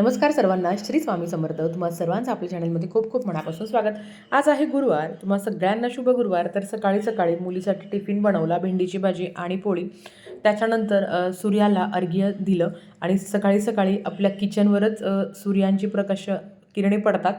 नमस्कार सर्वांना. श्री स्वामी समर्थ. तुम्हा सर्वांचं आपल्या चॅनलमध्ये खूप खूप मनापासून स्वागत. आज आहे गुरुवार. तुम्हा सगळ्यांना शुभ गुरुवार. तर सकाळी सकाळी मुलीसाठी टिफिन बनवला भेंडीची भाजी आणि पोळी. त्याच्यानंतर सूर्याला अर्घ्य दिलं आणि सकाळी सकाळी आपल्या किचनवरच सूर्यांची प्रकाश किरणे पडतात.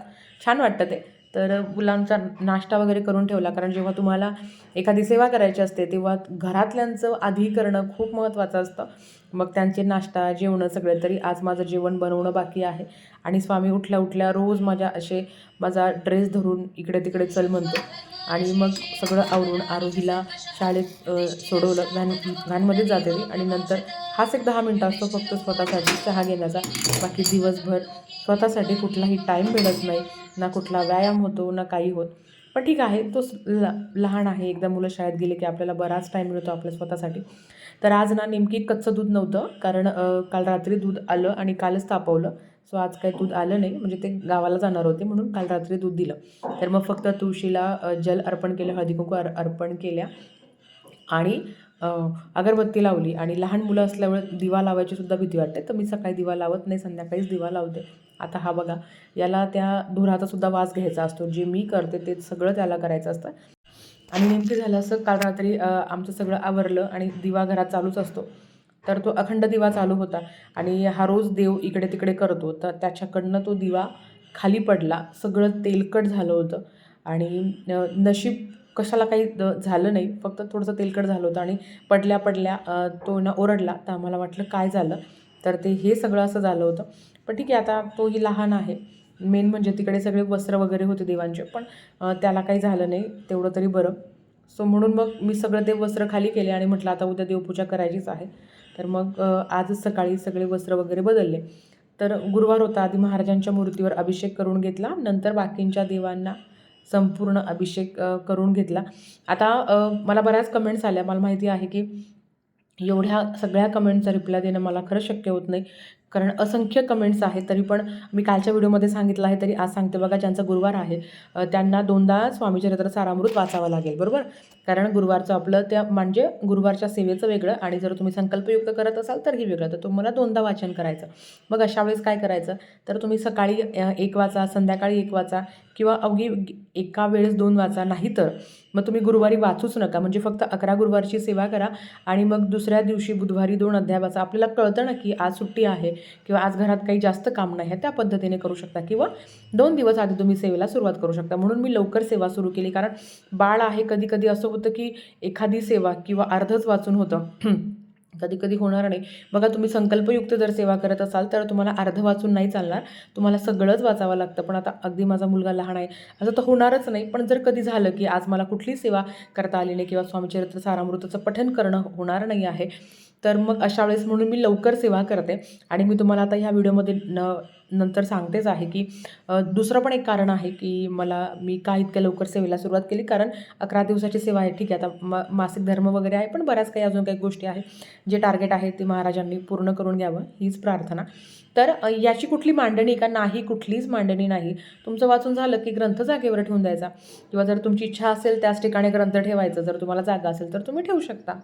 छान वाटतं ते. तर मुलांचा नाश्ता वगैरे करून ठेवला. कारण जेव्हा तुम्हाला एखादी सेवा करायची असते तेव्हा घरातल्यांचं आधी करणं खूप महत्त्वाचं असतं. मग त्यांचे नाश्ता जेवणं सगळं तरी आज माझं जेवण बनवणं बाकी आहे. आणि स्वामी उठल्या उठल्या रोज माझ्या असे माझा ड्रेस धरून इकडे तिकडे चल म्हणतो. आणि मग सगळं आवरून आरोहीला शाळेत सोडवलं. व्हॅन व्हॅनमध्येच जाते मी. आणि नंतर हाच एक दहा मिनटं असतो फक्त स्वतःसाठी चहा घेण्याचा. बाकी दिवसभर स्वतःसाठी कुठलाही टाईम मिळत नाही. ना कुठला व्यायाम होतो ना काही होत. पण ठीक आहे तो ल लहान आहे. एकदा मुलं शाळेत गेले की आपल्याला बराच टाईम मिळतो आपल्या स्वतःसाठी. तर आज ना नेमकी कच्चं दूध नव्हतं कारण काल रात्री दूध आलं आणि कालच तापवलं. सो आज काही दूध आलं नाही. म्हणजे ते गावाला जाणार होते म्हणून काल रात्री दूध दिलं. तर मग फक्त तुळशीला जल अर्पण केलं हळदी कुंकू अर अर्पण केल्या. आणि अगरबत्ती लावली आणि लहान मुलं असल्यामुळे दिवा लावायची सुद्धा भीती वाटते. तर मी सकाळी दिवा लावत नाही संध्याकाळीच दिवा लावते. आता हा बघा याला त्या धुराचा सुद्धा वास घ्यायचा असतो. जे मी करते ते सगळं त्याला करायचं असतं. आणि नेमकं झालं असं काल रात्री आमचं सगळं आवरलं आणि दिवा घरात चालूच असतो. तर तो अखंड दिवा चालू होता आणि हा रोज देव इकडे तिकडे करतो. तर त्याच्याकडनं तो दिवा खाली पडला. सगळं तेलकट झालं होतं. आणि नशीब कशाला काही द- झालं नाही. फक्त थोडंसं तेलकट झालं होतं आणि पडल्या पडल्या तो ना ओरडला. तर आम्हाला वाटलं काय झालं? तर ते हे सगळं असं झालं होतं. पण ठीक आहे आता तोही लहान आहे. मेन म्हणजे तिकडे सगळे वस्त्र वगैरे होते देवांचे. पण त्याला काही झालं नाही. तेवढं तरी बरं. सो म्हणून मग मी सगळं ते वस्त्र खाली केले आणि म्हटलं आता उद्या देवपूजा करायचीच आहे. तर मग आज आजच सकाळी सगळे वस्त्र वगैरे बदलले. तर गुरुवार होता. आधी महाराजांच्या मूर्तीवर अभिषेक करून घेतला. नंतर बाकींच्या देवांना संपूर्ण अभिषेक करून घेतला. आता मला बऱ्याच कमेंट्स आल्या. मला माहिती आहे की एवढ्या सगळ्या कमेंटचा रिप्लाय देणं मला खरंच शक्य होत नाही. कारण असंख्य कमेंट्स आहेत तरी पण मी कालच्या व्हिडिओमध्ये सांगितलं आहे तरी आज सांगते बघा ज्यांचा गुरुवार आहे त्यांना दोनदा स्वामीचरित्र सारामृत वाचावं लागेल बरोबर? कारण गुरुवारचं आपलं त्या म्हणजे गुरुवारच्या सेवेचं वेगळं आणि जर तुम्ही संकल्पयुक्त करत असाल तरही वेगळं. तर तुम्हाला दोनदा वाचन करायचं. मग अशा वेळेस काय करायचं? तर तुम्ही सकाळी एक वाचा संध्याकाळी एक वाचा किंवा अवघी एका वेळेस दोन वाचा नाही तर मग तुम्ही गुरुवारी वाचूच नका. म्हणजे फक्त अकरा गुरुवारची सेवा करा आणि मग दुसऱ्या दिवशी बुधवारी दोन अध्याय वाचा. आपल्याला कळतं ना की आज सुट्टी आहे किंवा आज घरात काही जास्त काम नाही आहे त्या पद्धतीने करू शकता. किंवा दोन दिवस आधी तुम्ही सेवेला सुरुवात करू शकता. म्हणून मी लवकर सेवा सुरू केली. कारण बाळ आहे कधी कधी असं होतं की एखादी सेवा किंवा अर्धच वाचून होतं. कधी कधी होणार नाही. बघा तुम्ही संकल्पयुक्त जर सेवा करत असाल तर तुम्हाला अर्ध वाचून नाही चालणार. तुम्हाला सगळंच वाचावं लागतं. पण आता अगदी माझा मुलगा लहान आहे. असं तर होणारच नाही. पण जर कधी झालं की आज मला कुठली सेवा करता आली नाही किंवा स्वामीचरित्र सारामृताचं पठन करणं होणार नाही आहे तर मग अशा वेळेस म्हणून मी लवकर सेवा करते. आणि मी तुम्हाला आता ह्या व्हिडिओमध्ये न नंतर सांगतेच आहे की दुसरं पण एक कारण आहे की मला मी का इतक्या लवकर सेवेला सुरुवात केली? कारण अकरा दिवसाची सेवा आहे ठीक आहे. आता मा मासिक धर्म वगैरे आहे पण बऱ्याच काही अजून काही गोष्टी आहेत. जे टार्गेट आहे ते महाराजांनी पूर्ण करून घ्यावं हीच प्रार्थना. तर याची कुठली मांडणी का नाही कुठलीच मांडणी नाही तुमचं वाचून झालं की ग्रंथ जागेवर ठेवून द्यायचा. किंवा जर तुमची इच्छा असेल त्याच ठिकाणी ग्रंथ ठेवायचं जर तुम्हाला जागा असेल तर तुम्ही ठेवू शकता.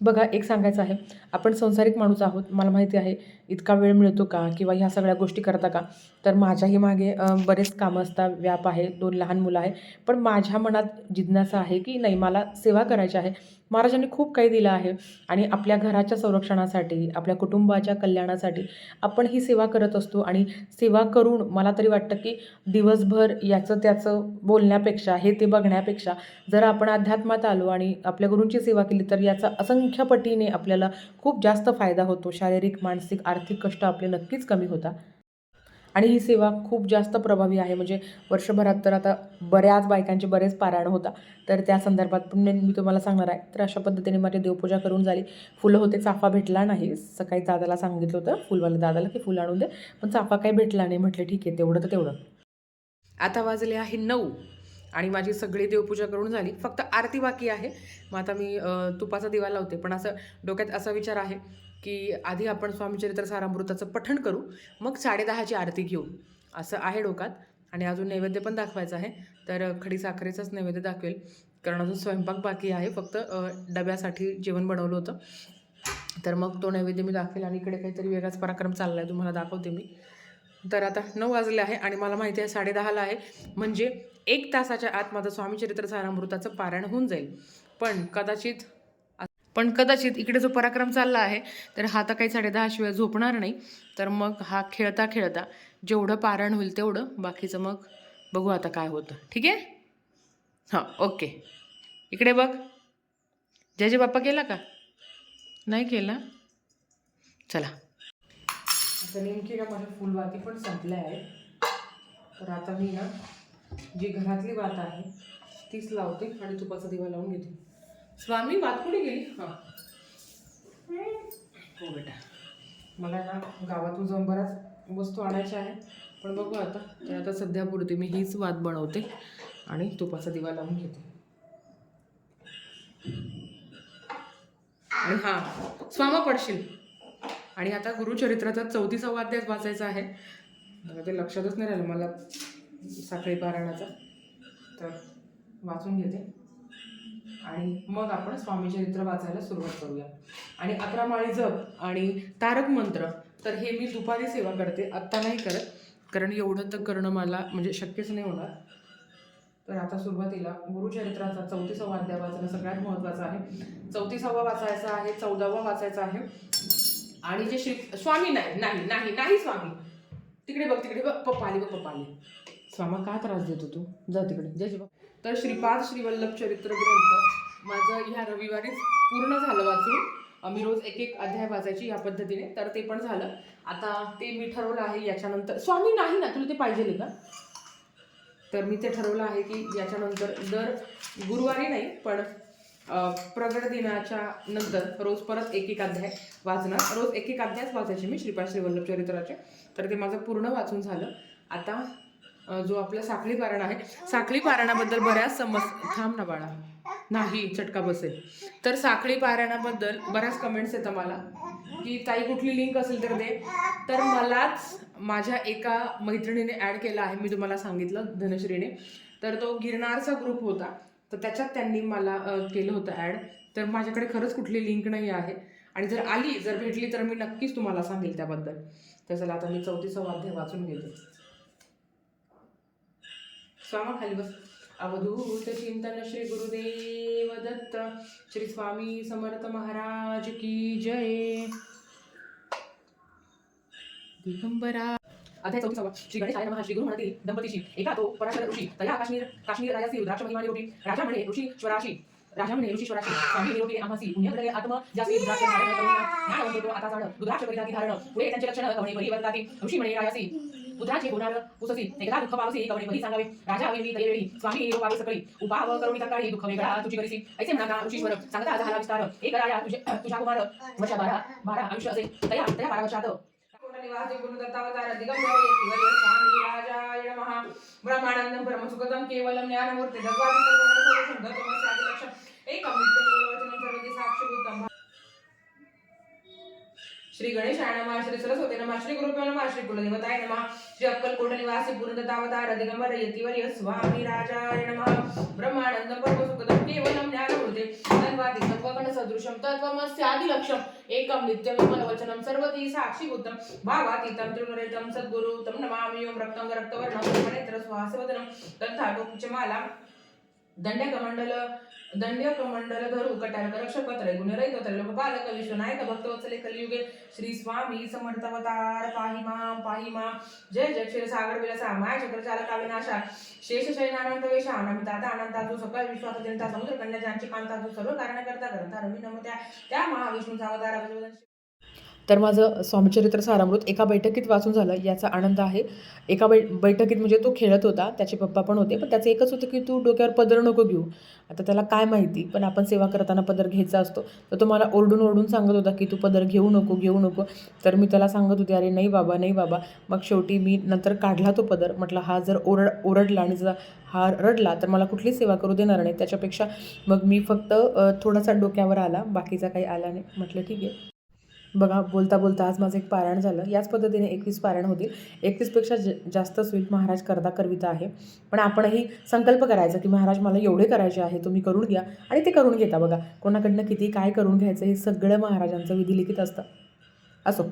बघा एक सांगायचं आहे. आपण संसारिक माणूस आहोत. मला माहिती आहे इतका वेळ मिळतो का? किंवा ह्या सगळ्या गोष्टी करता का? तर माझ्याही मागे बरेच कामं असतात. व्याप आहे. दोन लहान मुलं आहे. पण माझ्या मनात जिज्ञासा आहे की नाही मला सेवा करायची आहे. महाराजांनी खूप काही दिलं आहे. आणि आपल्या घराच्या संरक्षणासाठी आपल्या कुटुंबाच्या कल्याणासाठी आपण ही सेवा करत असतो. आणि सेवा करून मला तरी वाटतं की दिवसभर याचं त्याचं बोलण्यापेक्षा हे ते बघण्यापेक्षा जर आपण अध्यात्मात आलो आणि आपल्या गुरूंची सेवा केली तर याचा असंख्य पटीने आपल्याला खूप जास्त फायदा होतो. शारीरिक मानसिक आर्थिक कष्ट आपले नक्कीच कमी होतात. आणि ही सेवा खूप जास्त प्रभावी आहे. म्हणजे वर्षभरात तर आता बऱ्याच बायकांचे बरेच पारायण होता तर त्या संदर्भात पण मी तुम्हाला सांगणार आहे. तर अशा पद्धतीने माझी देवपूजा करून झाली. फुलं होते चाफा भेटला नाही. सकाळी दादाला सांगितलं होतं फुलवाला दादाला की फुलं आणून दे. पण चाफा काही भेटला नाही. म्हटलं ठीक आहे तेवढं तर तेवढं. आता वाजले आहे नऊ. आणि माझी सगळी देवपूजा करून झाली. फक्त आरती बाकी आहे. मग आता मी तुपाचा दिवा लावते. पण असं डोक्यात असा विचार आहे की आधी आपण स्वामीचरित्र सारामृताचं पठण करू मग साडेदहाची आरती घेऊ. असं आहे डोक्यात. आणि अजून नैवेद्य पण दाखवायचं आहे. तर खडी साखरेचंच नैवेद्य दाखवेल. कारण अजून स्वयंपाक बाकी आहे. फक्त डब्यासाठी जेवण बनवलं होतं. तर मग तो नैवेद्य मी दाखवेल. आणि इकडे काहीतरी वेगळाच पराक्रम चालला आहे तुम्हाला दाखवते मी. तर आता नऊ वाजले आहे आणि मला माहिती आहे साडेदहाला आहे. म्हणजे एक तासाच्या आत माझं स्वामीचरित्र सारामृताचं पारायण होऊन जाईल. पण कदाचित पण कदाचित इकडे जो पराक्रम चालला आहे तर हा तर काही साडेदहा शिवाय झोपणार नाही. तर मग हा खेळता खेळता जेवढं पारायण होईल तेवढं बाकीचं मग बघू आता काय होतं. ठीक आहे? हां ओके. इकडे बघ. जय जय बाप्पा केला का? नाही केला? चला. आता नेमकी ना माझ्या फुलवाती पण संपल्या आहेत. तर आता मी ना जी घरातली वात आहे तीच लावते आणि तुपाचा दिवा लावून घेते. स्वामी वात कुठे गेली? हां. हो बेटा. मला ना गावातून जाऊन बऱ्याच वस्तू आणायच्या आहे पण बघू आता तर आता सध्या पुरते मी हीच वात बनवते आणि तुपाचा दिवा लावून घेते. आणि हां स्वामा पडशील. आणि आता गुरुचरित्राचा चौथीचा अध्याय वाचायचा आहे. ते लक्षातच नाही राहिलं. मला साखळी पारायणाचा तर वाचून घेते. आणि मग आपण स्वामीचरित्र वाचायला सुरुवात करूया. आणि अकरा माळी जप आणि तारक मंत्र तर हे मी दुपारी सेवा करते. आत्ता नाही करत कारण एवढं तर करणं मला म्हणजे शक्यच नाही होणार. तर आता सुरुवातीला गुरुचरित्राचा चौतीसावा अध्याय वाचणं सगळ्यात महत्त्वाचं आहे. चौतीसावा वाचायचा आहे चौदावा वाचायचा आहे. आणि जे श्री स्वामी नाही नाही नाही नाही स्वामी. तिकडे बघ तिकडे बघ पप्पा आली बघ पप्पा आली स्वामा का त्रास देतो तू? जा तिकडे. जय जय बाबा. तर श्रीपाद श्रीवल्लभ चरित्र ग्रंथ माझं ह्या रविवारीच पूर्ण झालं वाचून. मी रोज एक एक अध्याय वाचायची या पद्धतीने. तर ते पण झालं. आता ते मी ठरवलं आहे याच्यानंतर स्वामी नाही ना? तुला ते पाहिजे का? तर मी ते ठरवलं आहे की याच्यानंतर दर गुरुवारी नाही पण प्रगट दिनाच्या नंतर रोज परत एक एक अध्याय वाचणार. रोज एक एक अध्यायच वाचायचे मी श्रीपाद श्रीवल्लभ चरित्राचे. तर ते माझं पूर्ण वाचून झालं. आता जो आपला साखळी पारायण आहे. साखळी पारायणाबद्दल बऱ्याच समज थांब ना बाळा. नाही चटका बसेल. तर साखळी पारायणाबद्दल बऱ्याच कमेंट्स येतात मला. की ताई कुठली लिंक असेल तर दे. तर मलाच माझ्या एका मैत्रिणीने ॲड केला आहे. मी तुम्हाला सांगितलं धनश्रीने. तर तो गिरनारचा ग्रुप होता. तर त्याच्यात त्यांनी मला केलं होतं ॲड तर माझ्याकडे खरंच कुठली लिंक नाही आहे. आणि जर आली जर भेटली तर मी नक्कीच तुम्हाला सांगेल त्याबद्दल. तर चला आता मी चौथीचा वाद्य वाचून घेते. स्वामा खाली बस. अवधूत चिंतन श्री गुरुदेव दत्त. श्री स्वामी समर्थ महाराज की जय. दिगंबरा. अध्याय चौथीसावा श्री गणेश महा श्री गुरु म्हणतील दंपतीशी एका तो पराशर ऋषी तया काश्मीर काश्मीर राजासी रुद्राक्ष महिमा निरोटी राजा म्हणे ऋषी स्वराशी राजा म्हणे ऋषी स्वराशी स्वामी निरोपी आम्हासी पुण्यग्रहे आत्म जास्ती रुद्राक्ष धारण करून ज्ञान वंतो आता जाण रुद्राक्ष परिधाती धारण पुढे त्यांचे लक्षण कवणे परिवर्ताती ऋषी म्हणे राजासी उद्राचे होणार उससी एकदा दुःख पावसी कवणे परी सांगावे. राजा हवे मी तयेळी स्वामी निरोपावे सकळी. उपाव करुणी सकाळी दुःख वेगळा तुझी करीसी ऐसे म्हणा ऋषीश्वर सांगता झाला विस्तार. एक राजा तुझे तुझ्या कुमार. वर्षा बारा बारा आयुष्य असे तया तया बारा वर्षात. निवासी गुरुदत्तावतार दिगंबर येतिवर्य स्वामी राजाय नमः. ब्रह्मानंदं परमसुखदं केवलं ज्ञानमूर्ति दत्वादितं गुणसदृशं गतमस्यादिलक्षम् एकं नित्यनिर्वचनं श्री गणेशाय नमः श्री सरस्वती नमा श्री गुरुभ्यो नमा श्री कुलदेवताय नमा श्री अक्कलकोट निवासी गुरुदत्तावतार दिगंबर येतिवर्य स्वामी राजाय नमः। ब्रह्मानंदं परमसुखदं केवलं ज्ञानमूर्ति तन्वादितं सदृशं तत्त्वमस्यादिलक्षम् एकं नित्यविमलवचनं सर्वदी साक्षिभूतं भावातीतं त्रिगुणरहितं सद्गुरु तं नमामि ओं रक्तं रक्तवर्णं मनेत्र सुहासवदनं दन्ताटोपचमाला दंड्य कमंडल धरू कटारक रक्षक त्रय गुणरहित त्रैलोकपालक विश्वनायक भक्तवत्सले कलियुगे श्री स्वामी समर्थवतार पाहि पाहिमा पाहि मां। जय जय क्षीरसागर विलसा माय चक्रचालका विनाशा शेषशयनानंत वेशा अनंताता अनंता तू सकळ विश्वात जनता समुद्र कन्या ज्यांची कांतातु सर्व कारण करता ग्रंथा रवी नमत्या त्या महाविष्णूचा अवतार तर माझं स्वामीचरित्र सारामृत एका बैठकीत वाचून झालं याचा आनंद आहे. एका बै बैठकीत म्हणजे तो खेळत होता त्याचे पप्पा पण होते पण त्याचं एकच होतं की तू डोक्यावर पदर नको घेऊ. आता त्याला काय माहिती? पण आपण सेवा करताना पदर घ्यायचा असतो. तर तो मला ओरडून ओरडून सांगत होता की तू पदर घेऊ नको घेऊ नको. तर मी त्याला सांगत होते अरे नाही बाबा नाही बाबा. मग शेवटी मी नंतर काढला तो पदर. म्हटलं हा जर ओरड ओरडला आणि जर हा रडला तर मला कुठली सेवा करू देणार नाही. त्याच्यापेक्षा मग मी फक्त थोडासा डोक्यावर आला. बाकीचा काही आला नाही. म्हटलं ठीक आहे. बघा बोलता बोलता आज माझं एक पारायण झालं. याच पद्धतीने एकवीस पारायण होतील. एकवीसपेक्षा ज जास्त होईल महाराज करता करविता आहे. पण आपणही संकल्प करायचा की महाराज मला एवढे करायचे आहे तुम्ही करून घ्या. आणि ते करून घेता बघा. कोणाकडनं किती काय करून घ्यायचं हे सगळं महाराजांचं विधिलिखित असतं. असो.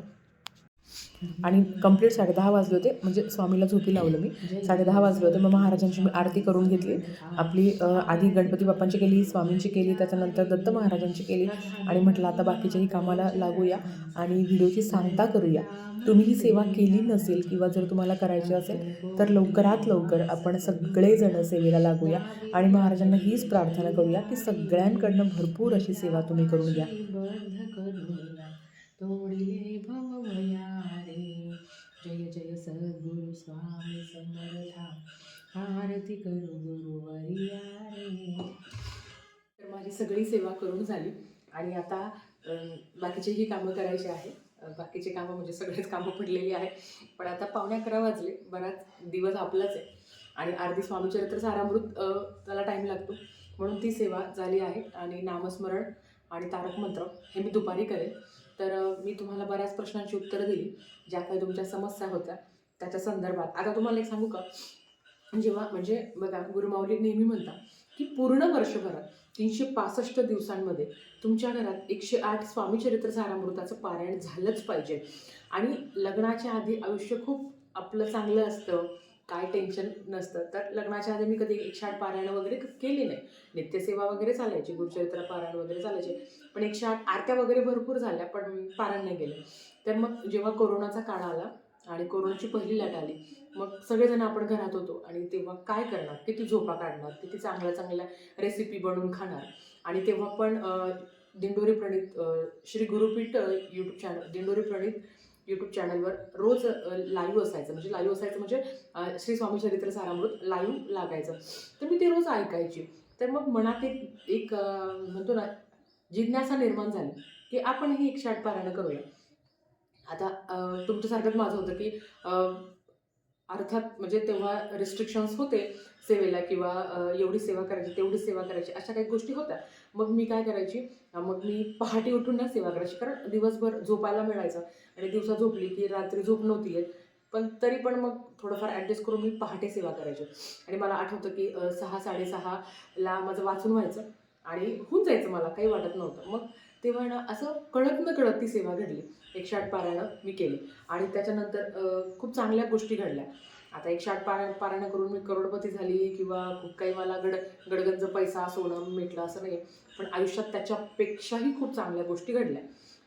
आणि कंप्लीट साडे दहा वाजले होते. म्हणजे स्वामीला झोपी लावलं मी. साडे दहा वाजले होते. मग महाराजांची मी आरती करून घेतली. आपली आधी गणपती बाप्पांची केली स्वामींची केली त्याच्यानंतर दत्त महाराजांची केली आणि म्हटलं आता बाकीच्याही कामाला लागूया आणि व्हिडिओची सांगता करूया. तुम्ही ही सेवा केली नसेल किंवा जर तुम्हाला करायची असेल तर लवकरात लवकर आपण सगळेजण सेवेला लागूया आणि महाराजांना हीच प्रार्थना करूया की सगळ्यांकडनं भरपूर अशी सेवा तुम्ही करून घ्या. जय जय सद्गुरु स्वामी समर्था. आरती करू गुरुवर्या तर माझी सगळी सेवा करून झाली. आणि आता अं, बाकीचेही कामं करायची आहे. बाकीचे कामं म्हणजे सगळेच कामं पडलेली आहे पण आता पावणे अकरा वाजले. बराच दिवस आपलाच आहे. आणि अर्धी स्वामीचरित्र सारामृत त्याला टाईम लागतो. म्हणून ती सेवा झाली आहे. आणि नामस्मरण आणि तारक मंत्र हे मी दुपारी करेन. तर मी तुम्हाला बऱ्याच प्रश्नांची उत्तरं दिली ज्या काही तुमच्या समस्या होत्या त्याच्या संदर्भात. आता तुम्हाला एक सांगू का? जेव्हा म्हणजे बघा गुरुमाऊली नेहमी म्हणतात की पूर्ण वर्षभरात तीनशे पासष्ट दिवसांमध्ये तुमच्या घरात एकशे आठ स्वामीचरित्र सारामृताचं पारायण झालंच पाहिजे. आणि लग्नाच्या आधी आयुष्य खूप आपलं चांगलं असतं. काय टेन्शन नसतं. तर लग्नाच्या आधी मी कधी एकशे आठ पारायण वगैरे केली नाही. नित्यसेवा वगैरे चालायची गुरुचरित्र पारायण वगैरे चालायचे. पण एकशे आठ आरत्या वगैरे भरपूर झाल्या पण पारायण नाही गेले तर मग जेव्हा कोरोनाचा काळ आला आणि कोरोनाची पहिली लाट आली मग सगळेजण आपण घरात होतो आणि तेव्हा काय करणार? किती झोपा काढणार? किती चांगल्या चांगल्या रेसिपी बनवून खाणार? आणि तेव्हा पण दिंडोरी प्रणित श्री गुरुपीठ यूट्यूब चॅनल दिंडोरी प्रणित यूट्यूब चॅनलवर रोज लाईव्ह असायचं. म्हणजे लाईव्ह असायचं म्हणजे श्री स्वामी चरित्र सारामृत लाईव्ह लागायचं. तर मी ते रोज ऐकायची. तर मग मनात एक एक म्हणतो ना जिज्ञासा निर्माण झाली की आपणही एक शाट पारायण करूया. आता तुमच्यासारखंच माझं होतं की अर्थात म्हणजे तेव्हा रिस्ट्रिक्शन्स होते सेवेला किंवा एवढी सेवा करायची तेवढी सेवा करायची अशा काही गोष्टी होत्या. मग मी काय करायची? मग मी पहाटे उठून ना सेवा करायची कारण दिवसभर झोपायला मिळायचं आणि दिवसा झोपली की रात्री झोप नव्हती येत. पण तरी पण मग थोडंफार ॲडजस्ट करून मी पहाटे सेवा करायची. आणि मला आठवतं की सहा साडेसहाला माझं वाचून व्हायचं आणि होऊन जायचं मला काही वाटत नव्हतं. मग तेव्हा ना असं कळत न कळत ती सेवा घडली. एकशे आठ पारायणं मी केली. आणि त्याच्यानंतर खूप चांगल्या गोष्टी घडल्या. आता एक शाट पार पारायण करून मी करोडपती झाली किंवा खूप काही मला गड गडगंज पैसा सोनं मिटलं असं नाही पण आयुष्यात त्याच्यापेक्षाही खूप चांगल्या गोष्टी घडल्या.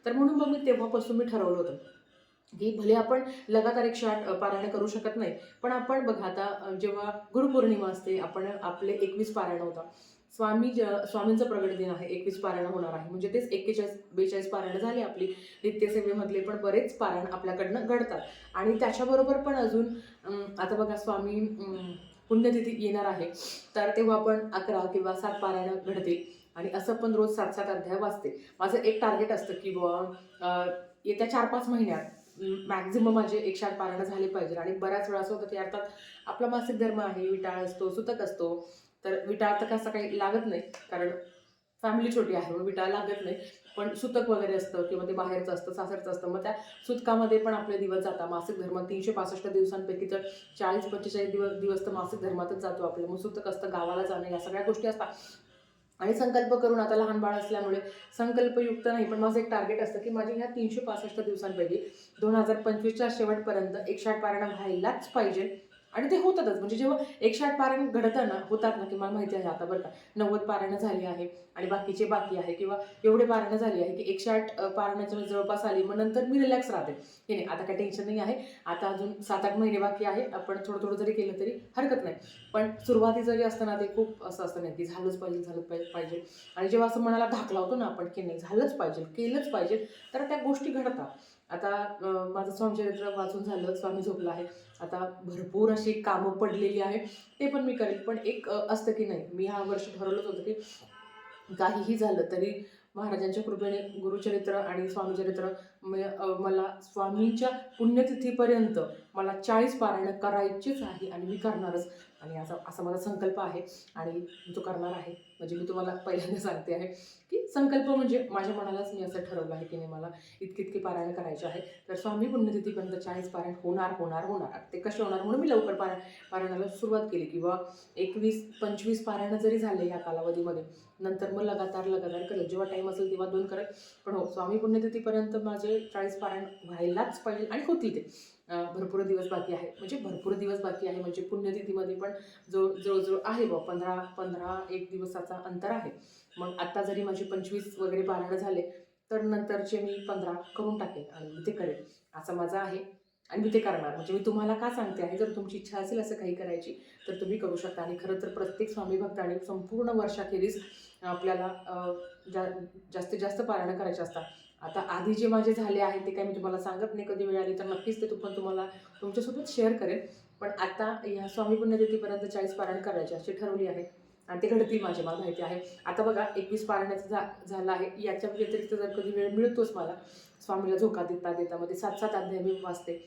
तर म्हणून मग मी तेव्हापासून मी ठरवलं होतं की भले आपण लगातार एक शाट पारायण करू शकत नाही पण आपण बघा आता जेव्हा गुरुपौर्णिमा असते आपण आपले एकवीस पारायण होता स्वामी ज स्वामींचं प्रगट दिन आहे एकवीस पारायण होणार आहे. म्हणजे तेच एक्केचाळीस बेचाळीस पारायण झाली आपली. नित्यसेवेमधले पण बरेच पारायण आपल्याकडनं घडतात. आणि त्याच्याबरोबर पण अजून आता बघा स्वामी पुण्यतिथी येणार आहे. तर तेव्हा आपण अकरा किंवा सात पारायणं घडतील. आणि असं पण रोज सात सात अध्याय वाचते. माझं एक टार्गेट असतं की बुवा येत्या चार पाच महिन्यात मॅक्झिमम माझे एकशे आठ पारायणं झाले पाहिजे आणि बऱ्याच वेळा असं होतं की अर्थात आपला मासिक धर्म आहे विटाळ असतो सुतक असतो. तर विटाळ तर कसं काही लागत नाही कारण फॅमिली छोटी आहे मग विटा लागत नाही. पण सुतक वगैरे असतं किंवा ते बाहेरचं असतं सासरचं असतं मग त्या सुतकामध्ये पण आपले दिवस जातात. मासिक धर्म तीनशे पासष्ट दिवसांपैकी तर चाळीस पंचेचाळीस दिवस दिवस तर मासिक धर्मातच जातो आपलं. मग सुतक असतं गावाला जाणं या सगळ्या गोष्टी असतात. आणि संकल्प करून आता लहान बाळ असल्यामुळे संकल्पयुक्त नाही पण माझं एक टार्गेट असतं की माझी ह्या तीनशे पासष्ट दिवसांपैकी दोन हजार पंचवीसच्या शेवटपर्यंत एकशे आठ पारायण व्हायलाच पाहिजे. आणि ते होतातच. म्हणजे जेव्हा एकशे आठ पारायण घडताना होतात ना की मला माहिती आहे आता बरं का नव्वद पारायणं झाली आहे आणि बाकीचे बाकी आहे किंवा एवढे पारायणं झाली आहे की एकशे आठ पारायणाच्या मी जवळपास आली मग नंतर मी रिलॅक्स राहते. की नाही आता काही टेन्शन नाही आहे. आता अजून सात आठ महिने बाकी आहे. आपण थोडं थोडं जरी केलं तरी हरकत नाही. पण सुरुवाती जरी असतं ना ते खूप असं असतं नाही की झालंच पाहिजे झालं पाहिजे आणि जेव्हा असं मनाला धाक लावतो ना आपण की नाही झालंच पाहिजे केलंच पाहिजे तर त्या गोष्टी घडतात. आता माझं स्वामीचरित्र वाचून झालं स्वामी झोपला आहे. आता भरपूर अशी कामं पडलेली आहे ते पण मी करेल पण एक असतं की नाही मी हा वर्ष ठरवलंच होतं की काहीही झालं तरी महाराजांच्या कृपेने गुरुचरित्र आणि स्वामीचरित्र मला स्वामींच्या पुण्यतिथीपर्यंत मला चाळीस पारायणं करायचीच आहे आणि मी करणारच. आणि असा असा माझा संकल्प आहे. आणि तो करणार आहे म्हणजे मी तुम्हाला पहिल्यांदा सांगते आहे की संकल्प म्हणजे माझ्या मनालाच मी असं ठरवलं आहे की नाही मला इतके इतके पारायण करायचे आहे. तर स्वामी पुण्यतिथीपर्यंत चाळीस पारायण होणार होणार होणार. ते कसे होणार म्हणून मी लवकर पारा पारायणाला सुरुवात केली किंवा एकवीस पंचवीस पारायणं जरी झाले या कालावधीमध्ये नंतर मग लगातार लगातार करेल जेव्हा टाईम असेल तेव्हा दोन करेल पण हो स्वामी पुण्यतिथीपर्यंत माझे चाळीस पारायण व्हायलाच पाहिजे आणि होतील ते. भरपूर दिवस बाकी आहे. म्हणजे भरपूर दिवस बाकी आहे म्हणजे पुण्यतिथीमध्ये पण जो जवळजवळ आहे बा पंधरा पंधरा एक दिवसाचा अंतर आहे. मग आत्ता जरी माझे पंचवीस वगैरे पारायण झाले तर नंतरचे मी पंधरा करून टाकेन आणि मी ते करेन. असं माझं आहे आणि मी ते करणार. म्हणजे मी तुम्हाला का सांगते आहे जर तुमची इच्छा असेल असं काही करायची तर तुम्ही करू शकता. आणि खरं तर प्रत्येक स्वामी भक्ताने संपूर्ण वर्षाखेरीज आपल्याला जा जास्तीत जास्त पारायणं करायचे असतात. आता आधी जे माझे झाले आहे ते काय मी तुम्हाला सांगत नाही कधी वेळ आली तर नक्कीच ते तू पण तुम्हाला तुमच्यासोबत शेअर करेन. पण आता ह्या स्वामी पुण्यतिथीपर्यंत चाळीस पारायण करायचे अशी ठरवली आहे आणि ते घडतील माझे मला माहिती आहे. आता बघा एकवीस पारायणाचं झा झालं आहे. याच्या व्यतिरिक्त जर कधी वेळ मिळतोच मला स्वामीला झोका देता देता मध्ये सात सात अध्याय मी वाचते.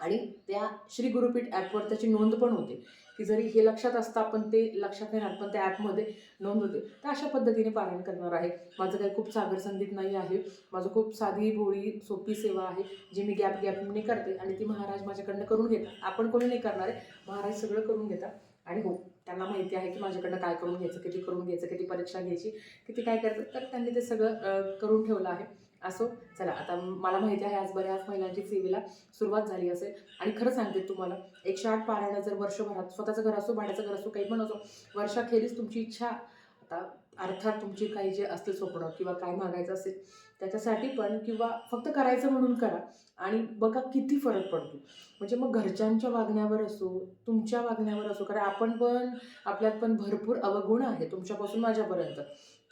आणि त्या श्री गुरुपीठ ॲपवर त्याची नोंद पण होते. की जरी हे लक्षात असतं आपण ते लक्षात नाही राहत पण त्या ॲपमध्ये नोंद होते. तर अशा पद्धतीने पारायण करणार आहे. माझं काही खूप सागर संगीत नाही आहे. माझं खूप साधी भोळी सोपी सेवा आहे जी मी गॅप गॅपने करते आणि ती महाराज माझ्याकडनं करून घेतात. आपण कोणी नाही करणार आहे. महाराज सगळं करून घेतात. आणि हो त्यांना माहिती आहे की माझ्याकडनं काय करून घ्यायचं किती करून घ्यायचं किती परीक्षा घ्यायची किती काय करायचं. तर त्यांनी ते सगळं करून ठेवलं आहे. असो चला आता मला माहिती आहे आज बऱ्याच महिलांची सेवेला सुरुवात झाली असेल. आणि खरं सांगते तुम्हाला एकशे आठ पारायणं जर वर्षभरात स्वतःचं घर असो भाड्याचं घर असो काही पण असो वर्षाखेरीज तुमची इच्छा आता अर्थात तुमची काही जे असतील स्वप्न किंवा काय मागायचं असेल त्याच्यासाठी पण किंवा फक्त करायचं म्हणून करा. आणि बघा किती फरक पडतो. म्हणजे मग घरच्यांच्या वागण्यावर असो तुमच्या वागण्यावर असो कारण आपण पण आपल्यात पण भरपूर अवगुण आहे तुमच्यापासून माझ्यापर्यंत.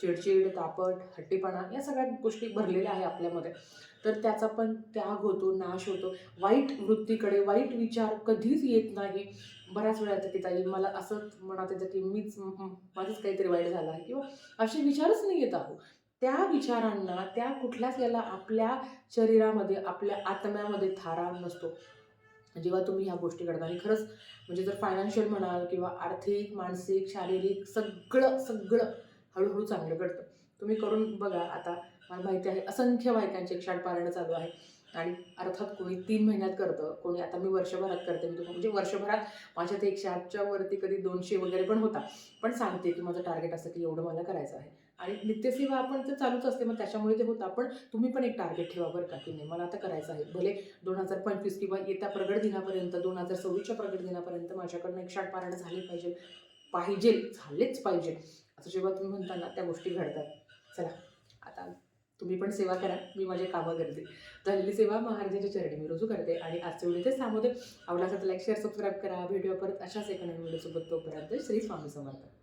चिडचिड तापट हट्टीपणा या सगळ्या गोष्टी भरलेल्या आहे आपल्यामध्ये. तर त्याचा पण त्याग होतो नाश होतो. वाईट वृत्तीकडे वाईट विचार कधीच येत नाही. बऱ्याच वेळा येतं की ताई मला असं मनात येतं की मीच माझंच काहीतरी वाईट झालं आहे. किंवा असे विचारच नाही येत आहो. त्या विचारांना त्या कुठल्याच याला आपल्या शरीरामध्ये आपल्या आत्म्यामध्ये थारा नसतो. जेव्हा तुम्ही ह्या गोष्टी करता आणि खरंच म्हणजे जर फायनान्शियल म्हणाल किंवा आर्थिक मानसिक शारीरिक सगळं सगळं हळूहळू चांगलं घडतं. तुम्ही करून बघा आता मला माहिती आहे असंख्य बायकांचे क्षाट पारायण चालू आहे. आणि अर्थात कोणी तीन महिन्यात करतं कोणी आता मी वर्षभरात करते मी तुम्हाला म्हणजे वर्षभरात माझ्या ते एकशे आठच्या वरती कधी दोनशे वगैरे पण होता. पण सांगते की माझं टार्गेट असतं की एवढं मला करायचं आहे. आणि नित्यसेवा आपण तर चालूच असते मग त्याच्यामुळे ते होतं पण तुम्ही पण एक टार्गेट ठेवा बरं का की नाही मला आता करायचं आहे. भले दोन हजार पंचवीस किंवा येत्या प्रगट दिनापर्यंत दोन हजार सव्वीसच्या प्रगट दिनापर्यंत माझ्याकडनं एक शाट पारायण झाले पाहिजे पाहिजे झालेच पाहिजे. असं जेव्हा तुम्ही म्हणता ना त्या गोष्टी घडतात. चला आता तुम्ही पण सेवा करा. मी माझे कामं करते. झालेली सेवा महाराजांच्या चरणी मी रुजू करते. आणि आजचे व्हिडिओ तेच थांबवते. आवडला असेल तर लाईक शेअर सबस्क्राईब करा. व्हिडिओ परत अशाच एका नवीन व्हिडिओसोबत. तोपर्यंत श्री स्वामी समर्थ.